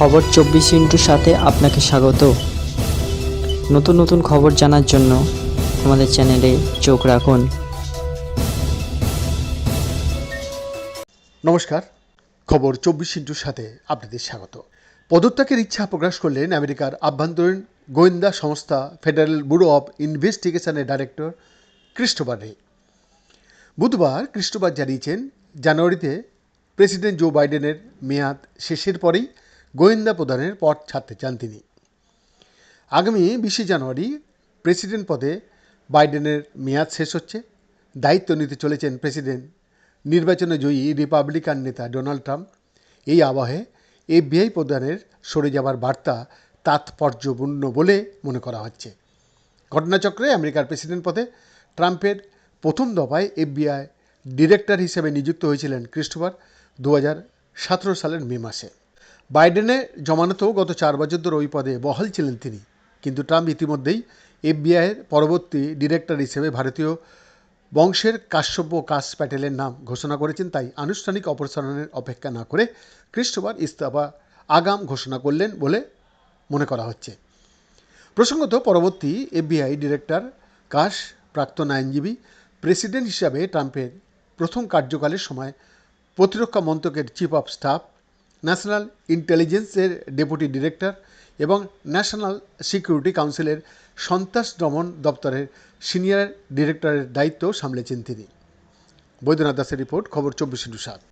খবর চব্বিশ ইন্টুর সাথে আপনাকে স্বাগত। নতুন নতুন খবর জানার জন্য আমাদের চ্যানেলে চোখ রাখুন। নমস্কার, খবর চব্বিশ ইন্টুর সাথে আপনাদের স্বাগত। পদত্যাগের ইচ্ছা প্রকাশ করলেন আমেরিকার আভ্যন্তরীণ গোয়েন্দা সংস্থা ফেডারেল ব্যুরো অব ইনভেস্টিগেশনের ডাইরেক্টর ক্রিস্টোফার রে। বুধবার ক্রিস্টোফার জানিয়েছেন, জানুয়ারিতে প্রেসিডেন্ট জো বাইডেনের মেয়াদ শেষের পরেই গোয়েন্দা প্রধানের পদ ছাড়তে চান তিনি। আগামী বিশে জানুয়ারি প্রেসিডেন্ট পদে বাইডেনের মেয়াদ শেষ হচ্ছে। দায়িত্ব নিতে চলেছেন প্রেসিডেন্ট, নির্বাচনে জয়ী রিপাবলিকান নেতা ডোনাল্ড ট্রাম্প। এই আবহে এফবিআই প্রধানের সরে যাওয়ার বার্তা তাৎপর্যপূর্ণ বলে মনে করা হচ্ছে। ঘটনাচক্রে আমেরিকার প্রেসিডেন্ট পদে ট্রাম্পের প্রথম দফায় এফবিআই ডিরেক্টর হিসেবে নিযুক্ত হয়েছিলেন ক্রিস্টোফার দু সালের মে মাসে। বাইডেনের জমানতেও গত চার বছর ধরে ওই পদে বহাল ছিলেন তিনি। কিন্তু ট্রাম্প ইতিমধ্যেই এফবিআইয়ের পরবর্তী ডিরেক্টর হিসেবে ভারতীয় বংশের কাশ্যপ কাস প্যাটেলের নাম ঘোষণা করেছেন। তাই আনুষ্ঠানিক অপসারণের অপেক্ষা না করে ক্রিস্টোফার ইস্তফা আগাম ঘোষণা করলেন বলে মনে করা হচ্ছে। প্রসঙ্গত পরবর্তী এফবিআই ডিরেক্টর কাশ প্রাক্তন আইনজীবী, প্রেসিডেন্ট হিসাবে ট্রাম্পের প্রথম কার্যকালের সময় প্রতিরক্ষা মন্ত্রকের চিফ অফ স্টাফ ন্যাশনাল ইন্টেলিজেন্সের ডেপুটি ডিরেক্টর এবং ন্যাশনাল সিকিউরিটি কাউন্সিলের সন্ত্রাস দমন দপ্তরের সিনিয়র ডিরেক্টরের দায়িত্ব সামলেছেন তিনি। বৈদ্যনাথ দাসের রিপোর্ট, খবর চব্বিশ ইন্টু সাত।